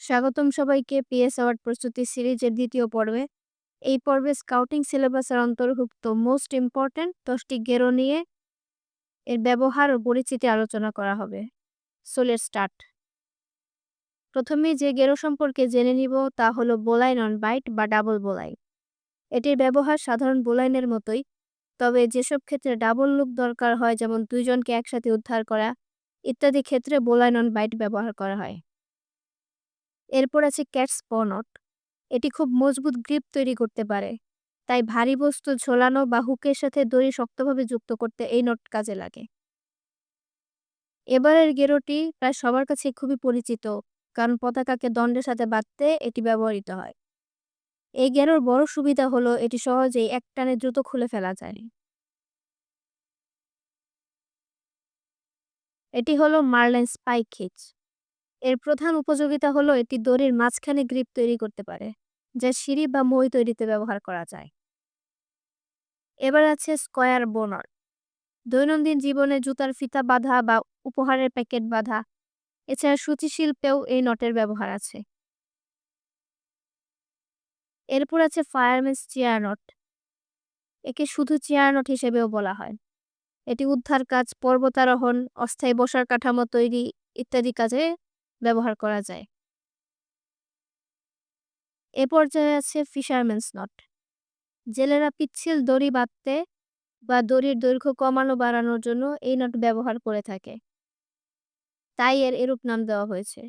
স্বাগতম সবাইকে PS award প্রস্তুতি সিরিজের দ্বিতীয় পর্বে। এই পর্বে স্কাউটিং সিলেবাসের অন্তর্ভুক্ত মোস্ট ইম্পর্ট্যান্ট দশটি গেরো নিয়ে এর ব্যবহার ও পরিচিতি আলোচনা করা হবে। সোলের স্টার্ট। প্রথমে যে গেরো সম্পর্কে জেনে নিব তা হলো বোলাইন অন বাইট বা ডাবল বোলাই এটির ব্যবহার সাধারণ বোলাইনের মতোই, তবে যেসব ক্ষেত্রে ডাবল লুক দরকার হয়, যেমন দুইজনকে একসাথে উদ্ধার করা, ইত্যাদি ক্ষেত্রে বোলাইন অন বাইট ব্যবহার করা হয়। এরপর আছে ক্যাটস পনট এটি খুব মজবুত গ্রিপ তৈরি করতে পারে। তাই ভারী বস্তু ঝোলানো বা হুকের সাথে দড়ি শক্তভাবে যুক্ত করতে এই নট কাজে লাগে। এবারের গেরোটি প্রায় সবার কাছে খুবই পরিচিত, কারণ পতাকাকে দণ্ডের সাথে বাঁধতে এটি ব্যবহৃত হয়। এই গেরোর বড় সুবিধা হলো এটি সহজেই এক টানে দ্রুত খুলে ফেলা যায়। এটি হলো মার্লেন স্পাইক হিচ। এর প্রধান উপযোগিতা হলো এটি দড়ির মাঝখানে গ্রিপ তৈরি করতে পারে, যা সিঁড়ি বা মই তৈরিতে ব্যবহার করা যায়। এবার আছে স্কয়ার বোনার দৈনন্দিন জীবনে জুতার ফিতা বাঁধা বা উপহারের প্যাকেট বাঁধা, এছাড়া সূচি শিল্পেও এই নটের ব্যবহার আছে। এরপর আছে ফায়ারম্যানস চেয়ার নট। একে শুধু চেয়ার নট হিসেবেও বলা হয়। এটি উদ্ধার কাজ, পর্বতারোহণ, অস্থায়ী বসার কাঠামো তৈরি ইত্যাদি কাজে ব্যবহার করা যায়। এ পর্যায়ে আছে ফিশারম্যানস নট জেলেরা পিচ্ছিল দড়ি বাঁধতে বা দড়ির দৈর্ঘ্য কমানো বাড়ানোর জন্য এই নট ব্যবহার করে থাকে। তাই এর এরূপ নাম দেওয়া হয়েছে।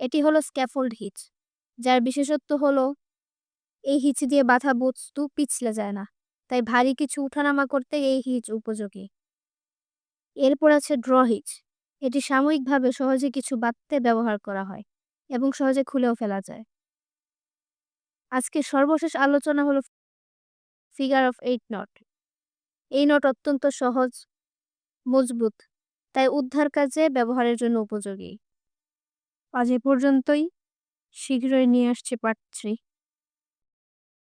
এটি হলো স্ক্যাফোল্ড হিচ যার বিশেষত্ব হলো এই হিচ দিয়ে বাঁধা বস্তু পিছলে যায় না, তাই ভারী কিছু উঠানামা করতে এই হিচ উপযোগী। এরপর আছে ড্র হিচ এটি সাময়িকভাবে সহজে কিছু বাঁধতে ব্যবহার করা হয় এবং সহজে খুলেও ফেলা যায়। আজকে সর্বশেষ আলোচনা হলো ফিগার অফ এইট নট। এই নট অত্যন্ত সহজ, মজবুত, তাই উদ্ধার কাজে ব্যবহারের জন্য উপযোগী। আজ এ পর্যন্তই। শীঘ্রই নিয়ে আসছে পার্ট থ্রি।